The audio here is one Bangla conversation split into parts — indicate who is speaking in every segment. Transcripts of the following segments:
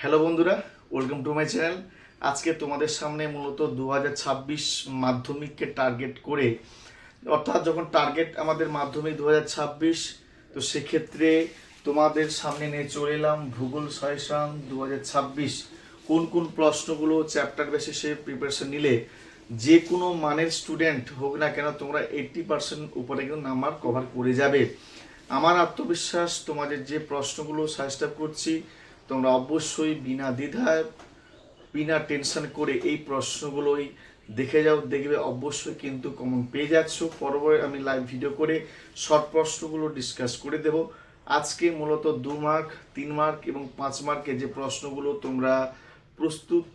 Speaker 1: হ্যালো বন্ধুরা। ওয়েলকাম টু মাই চ্যানেল আজকে তোমাদের সামনে মূলত দু হাজার ছাব্বিশ মাধ্যমিককে টার্গেট করে, অর্থাৎ যখন টার্গেট আমাদের মাধ্যমিক দু হাজার ছাব্বিশ, তো সেক্ষেত্রে তোমাদের সামনে নিয়ে চলে এলাম ভূগোল সাজেশন দু কোন কোন প্রশ্নগুলো চ্যাপ্টার বেসিসে প্রিপারেশন নিলে যে কোনো মানের স্টুডেন্ট হোক না কেন তোমরা এইট্টি পার্সেন্ট উপরে কিন্তু নাম্বার কভার করে যাবে। আমার আত্মবিশ্বাস তোমাদের যে প্রশ্নগুলো সাজেস্ট করছি তোমরা অবশ্যই বিনা দ্বিধায়, বিনা টেনশন করে এই প্রশ্নগুলোই দেখে যাও, দেখবে অবশ্যই কিন্তু কমন পেয়ে যাচ্ছ পরবর্তী আমি লাইভ ভিডিও করে শর্ট প্রশ্নগুলো ডিসকাস করে দেব। আজকে মূলত দু মার্ক তিন মার্ক এবং পাঁচ মার্কে যে প্রশ্নগুলো তোমরা প্রস্তুত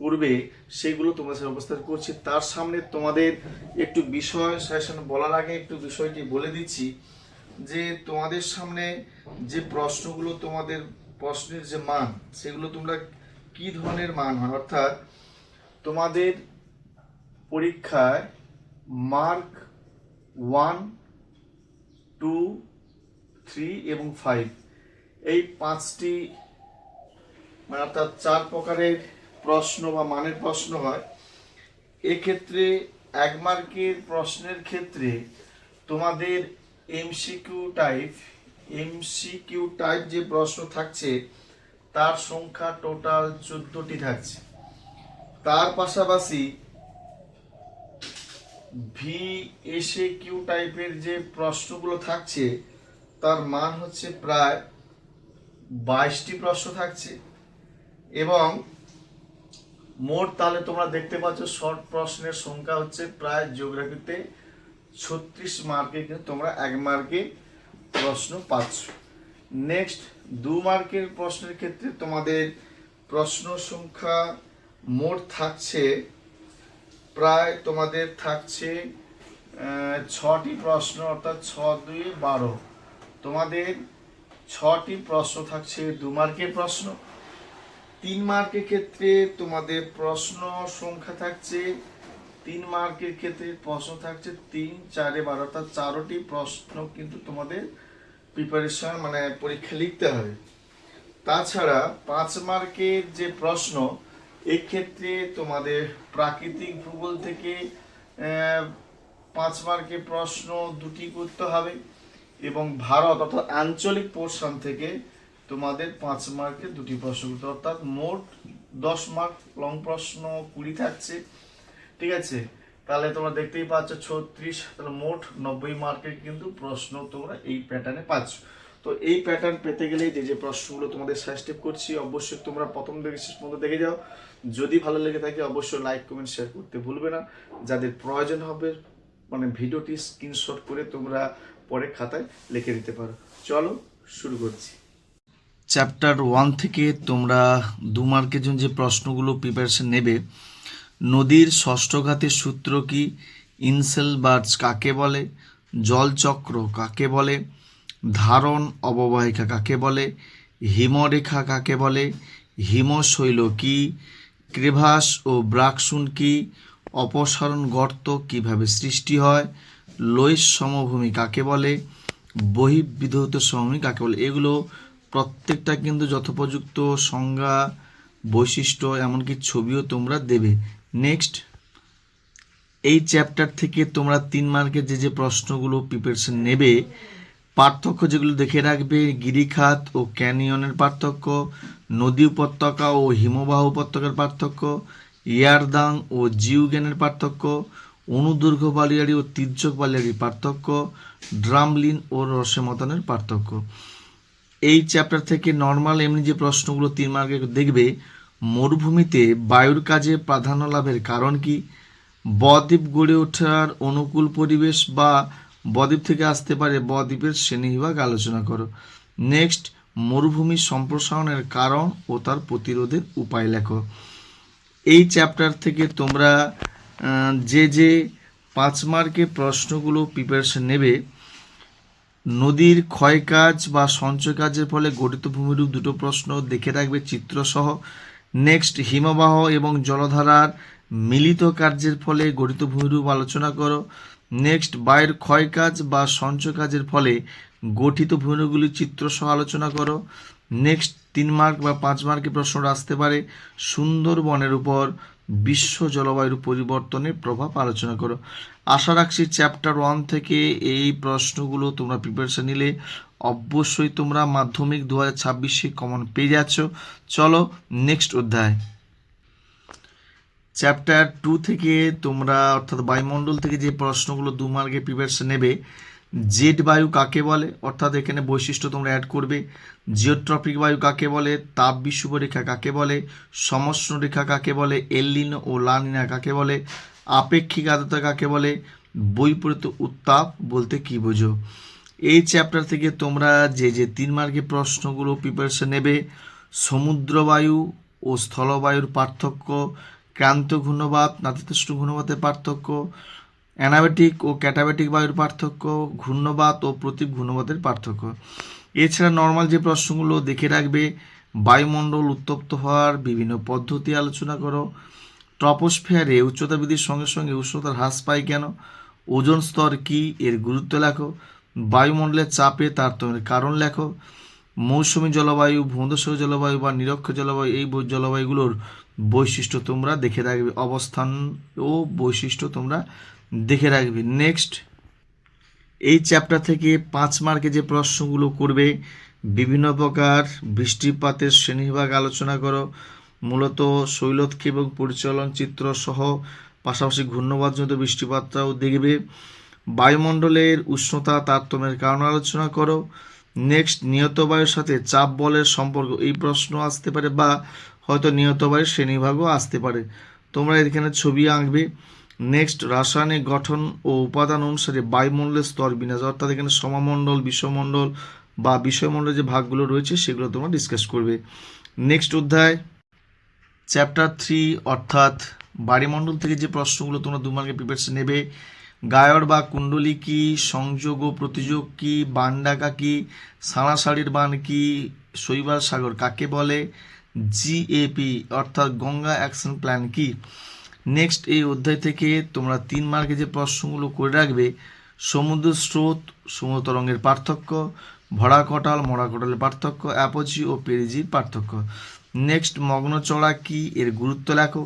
Speaker 1: করবে, সেগুলো তোমাদের সাথে উপস্থাপন করছি। তার সামনে তোমাদের একটু বিষয় সেশন বলার আগে একটু বিষয়টি বলে দিচ্ছি যে তোমাদের সামনে যে প্রশ্নগুলো তোমাদের প্রশ্নের যে মান, সেগুলো তোমরা কি ধরনের মান হয়? অর্থাৎ তোমাদের পরীক্ষায় মার্ক ওয়ান টু থ্রি এবং ফাইভ এই পাঁচটি মানে অর্থাৎ চার প্রকারের প্রশ্ন বা মানের প্রশ্ন হয়। এক্ষেত্রে এক মার্কের প্রশ্নের ক্ষেত্রে তোমাদের এমসিকিউ টাইপ এমসিকিউ টাইপ যে প্রশ্ন থাকছে, তার সংখ্যা টোটাল চোদ্দটি থাকছে। তার পাশাপাশি ভি এসে কিউ টাইপের যে প্রশ্নগুলো থাকছে, তার মান হচ্ছে প্রায় বাইশটি প্রশ্ন থাকছে। এবং মোট তাহলে তোমরা দেখতে পাচ্ছ, শর্ট প্রশ্নের সংখ্যা হচ্ছে প্রায় জিওগ্রাফিতে ছত্রিশ মার্কে কিন্তু তোমরা এক মার্কে প্রশ্ন পাচ্ছ। নেক্সট দু মার্কের প্রশ্নের ক্ষেত্রে তোমাদের প্রশ্ন সংখ্যা মোট থাকছে, প্রায় তোমাদের থাকছে ছটি প্রশ্ন, অর্থাৎ ছ, দুই, বারো। তোমাদের ছটি প্রশ্ন থাকছে দু মার্কের প্রশ্ন। তিন মার্কের ক্ষেত্রে তোমাদের প্রশ্ন সংখ্যা থাকছে, তিন মার্কের ক্ষেত্রে প্রশ্ন থাকছে তিন, চারে বারো, অর্থাৎ চারোটি প্রশ্ন কিন্তু তোমাদের প্রিপারেশন মানে পরীক্ষা লিখতে হবে। তাছাড়া পাঁচ মার্কের যে প্রশ্ন, এক্ষেত্রে তোমাদের প্রাকৃতিক ভূগোল থেকে পাঁচ মার্কের প্রশ্ন দুটি করতে হবে এবং ভারত অর্থাৎ আঞ্চলিক পোর্শন থেকে তোমাদের পাঁচ মার্কে দুটি প্রশ্ন করতে। অর্থাৎ মোট দশ মার্ক লং প্রশ্ন কুড়ি থাকছে। ঠিক আছে? তাহলে তোমরা দেখতেই পাচ্ছ ছত্রিশ, তাহলে মোট নব্বই মার্কের কিন্তু প্রশ্ন তোমরা এই প্যাটার্নে পাচ্ছ। তো এই প্যাটার্ন পেতে গেলে যে যে প্রশ্নগুলো তোমাদের সাজেস্টিভ করছি, অবশ্যই তোমরা প্রথম থেকে শেষ পর্যন্ত দেখে যাও। যদি ভালো লেগে থাকে, অবশ্যই লাইক কমেন্ট শেয়ার করতে ভুলবে না। যাদের প্রয়োজন হবে মানে ভিডিওটি স্ক্রিনশট করে তোমরা পরে খাতায় লিখে দিতে পারো। চলো শুরু করছি। চ্যাপ্টার ওয়ান থেকে তোমরা দু মার্কের জন্য যে প্রশ্নগুলো প্রিপারেশন নেবে নদীর ষষ্ঠ ঘাতের সূত্র কি? ইনসেলবার্জ কাকে বলে? জলচক্র কাকে বলে? ধারণ অববাহিকা কাকে বলে? হিমরেখা কাকে বলে? হিমশৈল কি? ক্রেভাস ও ব্রাকসুন কি? অপসারণ গর্ত কীভাবে সৃষ্টি হয়? লোয়েস সমভূমি কাকে বলে? বহির্বিধৌত সমভূমি কাকে বলে? এগুলো প্রত্যেকটা কিন্তু যথোপযুক্ত সংজ্ঞা, বৈশিষ্ট্য, এমনকি ছবিও তোমরা দেবে। নেক্সট এই চ্যাপ্টার থেকে তোমরা তিন মার্কের যে যে প্রশ্নগুলো প্রিপারেশন নেবে, পার্থক্য যেগুলো দেখে রাখবে, গিরিখাত ও ক্যানিয়নের পার্থক্য, নদী উপত্যকা ও হিমবাহ উপত্যকার পার্থক্য, ইয়ারদাং ও জিউগেনের পার্থক্য, অনুদৈর্ঘ্য বালিয়াড়ি ও তির্যক বালিয়াড়ির পার্থক্য, ড্রামলিন ও রসেমতনের পার্থক্য। এই চ্যাপ্টার থেকে নর্মাল এমনি যে প্রশ্নগুলো তিন মার্কে দেখবে মরুভূমিতে বায়ুর কাজে প্রাধান্য লাভের কারণ কি? বদ্বীপ গড়ে ওঠার অনুকূল পরিবেশ বা বদ্বীপ থেকে আসতে পারে বদ্বীপের শ্রেণীবিভাগ আলোচনা করো। নেক্সট, মরুভূমি সম্প্রসারণের কারণ ও তার প্রতিরোধের উপায় লেখো। এই চ্যাপ্টার থেকে তোমরা যে যে পাঁচ মার্কে প্রশ্নগুলো প্রিপারেশন নেবে, নদীর ক্ষয়কাজ বা সঞ্চয় কাজের ফলে গঠিত ভূমিরূপ দুটো প্রশ্ন দেখে রাখবে, চিত্রসহ। নেক্সট হিমবাহ এবং জলধারার মিলিত কার্যের ফলে গঠিত ভূমিরূপ আলোচনা করো। নেক্সট বায়ুর ক্ষয়কাজ বা সঞ্চয় কাজের ফলে গঠিত ভূমিরূপগুলির চিত্রসহ আলোচনা করো। নেক্সট তিন মার্ক বা পাঁচ মার্কের প্রশ্ন আসতে পারে। সুন্দরবনের উপর বিশ্ব জলবায়ুর পরিবর্তনের প্রভাব আলোচনা করো। আশা রাখছি চ্যাপ্টার ওয়ান থেকে এই প্রশ্নগুলো তোমরা প্রিপারেশন নিলে। অবশ্যই তোমরা মাধ্যমিক দু হাজার ছাব্বিশে কমন পেয়ে যাচ্ছ। চলো নেক্সট অধ্যায়। চ্যাপ্টার টু থেকে তোমরা, অর্থাৎ বায়ুমণ্ডল থেকে যে প্রশ্নগুলো দু মার্কের প্রিপারেশন নেবে জেড বায়ু কাকে বলে? অর্থাৎ এখানে বৈশিষ্ট্য তোমরা অ্যাড করবে। জিওট্রপিক বায়ু কাকে বলে? তাপ বিষুব রেখা কাকে বলে? সমষ্ণ রেখা কাকে বলে? এল্লিন ও লানিনা কাকে বলে? আপেক্ষিক আর্দ্রতা কাকে বলে? বৈপরীত উত্তাপ বলতে কি বোঝো? এই চ্যাপ্টার থেকে তোমরা যে যে তিন মার্কের প্রশ্নগুলো প্রিপারেশন নেবে, সমুদ্রবায়ু ও স্থলবায়ুর পার্থক্য, ক্রান্ত ঘূর্ণবাত নাতিতুষ্ট ঘূর্ণবাতের পার্থক্য অ্যানাবেটিক ও ক্যাটাবেটিক বায়ুর পার্থক্য ঘূর্ণবাত ও প্রতীক ঘূর্ণবাতের পার্থক্য। এছাড়া নর্মাল যে প্রশ্নগুলো দেখে রাখবে, বায়ুমণ্ডল উত্তপ্ত হওয়ার বিভিন্ন পদ্ধতি আলোচনা করো ট্রপোস্ফিয়ারে উচ্চতা বৃদ্ধির সঙ্গে সঙ্গে উষ্ণতার হ্রাস পায় কেন, ওজন স্তর কী, এর গুরুত্ব লেখো বায়ুমণ্ডলের চাপে তারতম্যের কারণ লেখো। মৌসুমী জলবায়ু, ভূমধ্যসাগর জলবায়ু বা নিরক্ষ জলবায়ু, এই জলবায়ুগুলোর বৈশিষ্ট্য তোমরা দেখে রাখবে। অবস্থান ও বৈশিষ্ট্য তোমরা দেখে রাখবে। নেক্সট এই চ্যাপ্টার থেকে পাঁচ মার্কে যে প্রশ্নগুলো করবে, বিভিন্ন প্রকার বৃষ্টিপাতের শ্রেণীবিভাগ আলোচনা করো। মূলত শৈলক্ষী এবং পরিচালন চিত্র সহ পাশাপাশি ঘূর্ণবাদজনিত বৃষ্টিপাতটাও দেখবে। বায়ুমণ্ডলের উষ্ণতা তারতম্যের কারণ আলোচনা করো। নেক্সট, নিয়ত বায়ুর সাথে চাপ বলের সম্পর্ক। এই প্রশ্ন আসতে পারে বা হয়তো নিয়ত বায়ুর শ্রেণীভাগও আসতে পারে। তোমরা এখানে ছবি আঁকবে। নেক্সট, রাসায়নিক গঠন ও উপাদান অনুসারে বায়ুমণ্ডলের স্তর বিন্যাস, অর্থাৎ এখানে সমামণ্ডল বিষমণ্ডল বা বিষয়মণ্ডলের যে ভাগগুলো রয়েছে, সেগুলো তোমরা ডিসকাস করবে। নেক্সট অধ্যায় চ্যাপ্টার থ্রি অর্থাৎ বাড়িমণ্ডল থেকে যে প্রশ্নগুলো তোমরা দু প্রিপারেশন নেবে গায়র বা কুণ্ডলী কি, সংযোগ ও প্রতিযোগ কি বান ডাকা কি সাড়াসাড়ির বান কি, শৈবাল সাগর কাকে বলে জিএপি অর্থাৎ গঙ্গা অ্যাকশন প্ল্যান কি? নেক্সট এই অধ্যায় থেকে তোমরা তিন মার্কে যে প্রশ্নগুলো করে রাখবে, সমুদ্র স্রোত, সমুদ্র তরঙ্গের পার্থক্য, ভরা কটাল মরা কটালের পার্থক্য অ্যাপোজি ও পেরিজির পার্থক্য। নেক্সট মগ্ন চড়া কি, এর গুরুত্ব লেখো।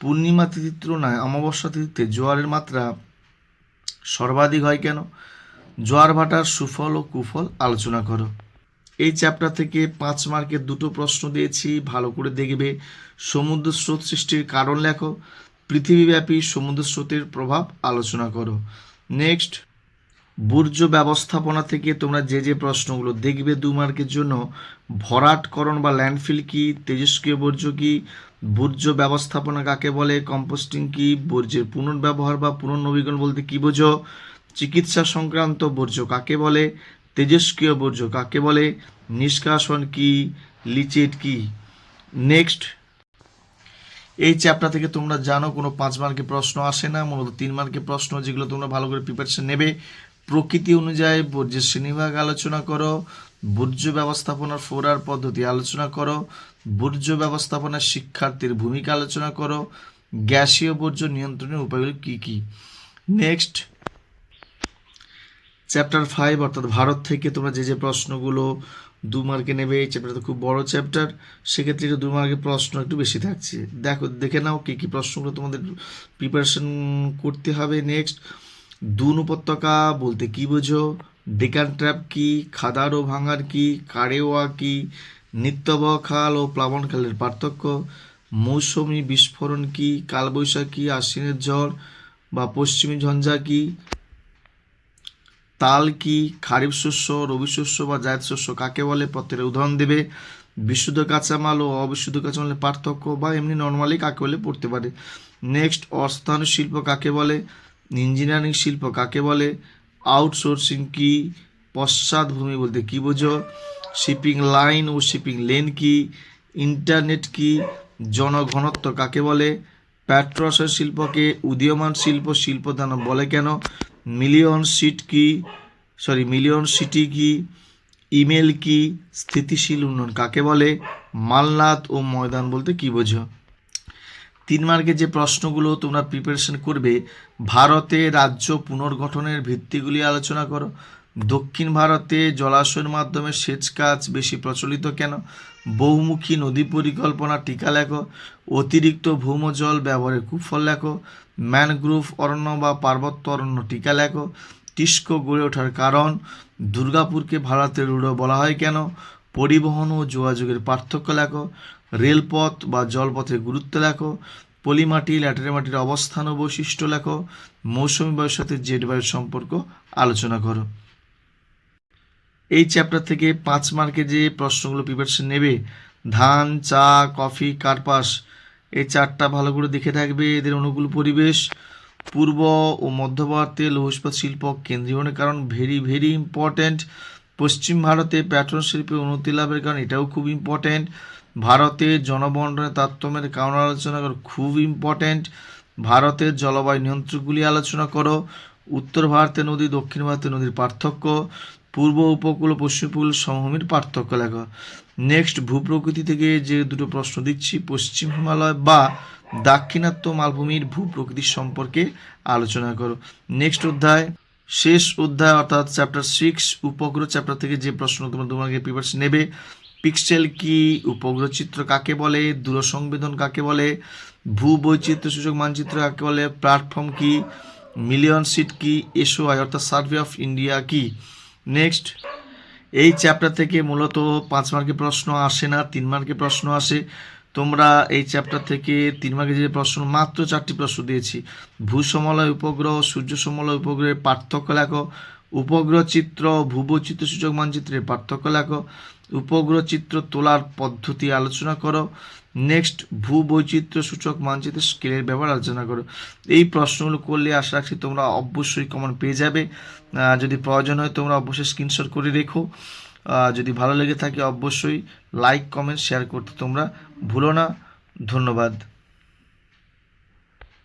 Speaker 1: পূর্ণিমা তিথির তুলনায় অমাবস্যা তিথিতে জোয়ারের মাত্রা সর্বাধিক হয় কেন? জোয়ার ভাটার সুফল ও কুফল আলোচনা করো। এই চ্যাপ্টার থেকে পাঁচ মার্কের দুটো প্রশ্ন দিয়েছি, ভালো করে দেখবে। সমুদ্র স্রোত সৃষ্টির কারণ লেখো। পৃথিবীব্যাপী সমুদ্র স্রোতের প্রভাব আলোচনা করো। নেক্সট বর্জ্য ব্যবস্থাপনা থেকে তোমরা যে যে প্রশ্নগুলো দেখবে দু মার্কের জন্য, ভরাটকরণ বা ল্যান্ডফিল কি, তেজস্ক্রিয় বর্জ্য কি বর্জ্য ব্যবস্থাপনা কাকে বলে? কম্পোস্টিং কি? বর্জ্যের পুনর্ব্যবহার বা পুনর্নবীকরণ বলতে কি বোঝো? চিকিৎসা সংক্রান্ত বর্জ্য কাকে বলে? তেজস্ক্রিয় বর্জ্য কাকে বলে? নিষ্কাশন কি? লিচেট কি? নেক্সট এই চ্যাপ্টার থেকে তোমরা জানো কোনো পাঁচ মার্কের প্রশ্ন আসে না, মূলত তিন মার্কের প্রশ্ন যেগুলো তোমরা ভালো করে প্রিপারেশন নেবে। প্রকৃতি অনুযায়ী বর্জ্যের শ্রেণীভাগ আলোচনা করো। বর্জ্য ব্যবস্থাপনার ফোরার পদ্ধতি আলোচনা করো বর্জ্য ব্যবস্থাপনার শিক্ষার্থীর ভূমিকা আলোচনা করো, গ্যাসীয় বর্জ্য নিয়ন্ত্রণের উপায়গুলি কী কী? নেক্সট চ্যাপ্টার ফাইভ অর্থাৎ ভারত থেকে তোমরা যে যে প্রশ্নগুলো দু মার্কে নেবে, এই চ্যাপ্টারটা খুব বড় চ্যাপ্টার সেক্ষেত্রে একটু দু মার্কের প্রশ্ন একটু বেশি থাকছে। দেখো, দেখে নাও কী কী প্রশ্নগুলো তোমাদের প্রিপারেশন করতে হবে। নেক্সট দুন উপত্যকা বলতে কি বোঝো? ডেকান ট্র্যাপ কি, খাদার ও ভাঙার কি, কারেওয়া কি, নিত্যবহ খাল ও প্লাবন খালের পার্থক্য, মৌসুমি বিস্ফোরণ কি, কালবৈশাখী আশ্বিনের ঝড় বা পশ্চিমী ঝঞ্ঝা কি, তাল কি, খারিফ শস্য, রবি শস্য বা জায়দ শস্য কাকে বলে, পত্রের উদাহরণ দেবে, বিশুদ্ধ কাঁচামাল ও অবিশুদ্ধ কাঁচামালের পার্থক্য বা এমনি নর্মালি কাকে বলে, পড়তে পারে। নেক্সট অস্থান শিল্প কাকে বলে, ইঞ্জিনিয়ারিং শিল্প কাকে বলে আউটসোর্সিং কি? পশ্চাৎভূমি বলতে কি বোঝো? শিপিং লাইন ও শিপিং লেন কি? ইন্টারনেট কি? জনঘনত্ব কাকে বলে? প্যাট্রসের শিল্পকে উদীয়মান শিল্প শিল্পদান বলে কেন? মিলিয়ন সিট কি? সরি মিলিয়ন সিটি কি? ইমেল কি? স্থিতিশীল উন্নয়ন কাকে বলে? মালনাথ ও ময়দান বলতে কি বোঝো? তিন মার্কের যে প্রশ্নগুলো তোমরা প্রিপারেশন করবে, ভারতে রাজ্য পুনর্গঠনের ভিত্তিগুলি আলোচনা করো। দক্ষিণ ভারতে জলাশয়ের মাধ্যমে সেচ কাজ বেশি প্রচলিত কেন? বহুমুখী নদী পরিকল্পনা টিকা লেখো। অতিরিক্ত ভৌমজল ব্যবহারের কুফল লেখো। ম্যানগ্রোভ অরণ্য বা পার্বত্য অরণ্য টিকা লেখো। তিস্ক গড়ে ওঠার কারণ, দুর্গাপুরকে ভারতের রুড়ো বলা হয় কেন? পরিবহন ও যোগাযোগের পার্থক্য লেখো। রেলপথ বা জলপথের গুরুত্ব লেখো, পলিমাটি ল্যাটারি মাটির অবস্থান ও বৈশিষ্ট্য লেখো, মৌসুমী বায়ুর সাথে জেট বায়ুর সম্পর্ক আলোচনা করো। এই চ্যাপ্টার থেকে পাঁচ মার্কে যে প্রশ্নগুলো প্রিপারেশন নেবে, ধান, চা, কফি, কার্পাস, এই চারটা ভালো করে দেখে থাকবে। এদের অনুকূল পরিবেশ, পূর্ব ও মধ্য ভারতে লৌহস্পাত শিল্প কেন্দ্রীভবনের কারণ ভেরি ভেরি ইম্পর্ট্যান্ট পশ্চিম ভারতে প্যাট্রন শিল্পে উন্নতি লাভের কারণ এটাও খুব ইম্পর্ট্যান্ট ভারতে জনবন্টনের তারতম্যের কারণ আলোচনা করো, খুব ইম্পর্ট্যান্ট ভারতের জলবায়ু নিয়ন্ত্রকগুলি আলোচনা করো, উত্তর ভারতের নদী, দক্ষিণ ভারতের নদীর পার্থক্য, পূর্ব উপকূল ও পশ্চিম উপকূল সমভূমির পার্থক্য লেখো। নেক্সট ভূপ্রকৃতি থেকে যে দুটো প্রশ্ন দিচ্ছি, পশ্চিম হিমালয় বা দাক্ষিণাত্য মালভূমির ভূপ্রকৃতি সম্পর্কে আলোচনা করো। নেক্সট অধ্যায়, শেষ অধ্যায় অর্থাৎ চ্যাপ্টার সিক্স উপগ্রহ চ্যাপ্টার থেকে যে প্রশ্ন তোমরা তোমাকে প্রিপারেশন নেবে পিক্সেল কি উপগ্রহ চিত্র কাকে বলে? দূরসংবেদন কাকে বলে? ভূ বৈচিত্র্য সূচক মানচিত্র কাকে বলে? প্ল্যাটফর্ম কি? মিলিয়ন সিট কি? এসওআই অর্থাৎ সার্ভে অফ ইন্ডিয়া কি? নেক্সট। এই চ্যাপ্টার থেকে মূলত পাঁচ মার্কের প্রশ্ন আসে না, তিন মার্কের প্রশ্ন আসে। তোমরা এই চ্যাপ্টার থেকে তিন মার্কের যে প্রশ্ন মাত্র চারটি প্রশ্ন দিয়েছি। ভূসমলয় উপগ্রহ সূর্য সমলয় উপগ্রহের পার্থক্য লেখো। উপগ্রহ চিত্র ভূবৈচিত্র সূচক মানচিত্রের পার্থক্য লেখো। উপগ্রহ চিত্র তোলার পদ্ধতি আলোচনা করো। নেক্সট ভূবৈচিত্র সূচক মানচিত্রের স্কেলের ব্যবহার আলোচনা করো। এই প্রশ্নগুলো করলে আশা রাখছি তোমরা অবশ্যই কমন পেয়ে যাবে। যদি প্রয়োজন হয় তোমরা অবশ্যই স্ক্রিনশট করে রেখো। যদি ভালো লেগে থাকে অবশ্যই লাইক কমেন্ট শেয়ার করতে তোমরা ভুলো না। ধন্যবাদ।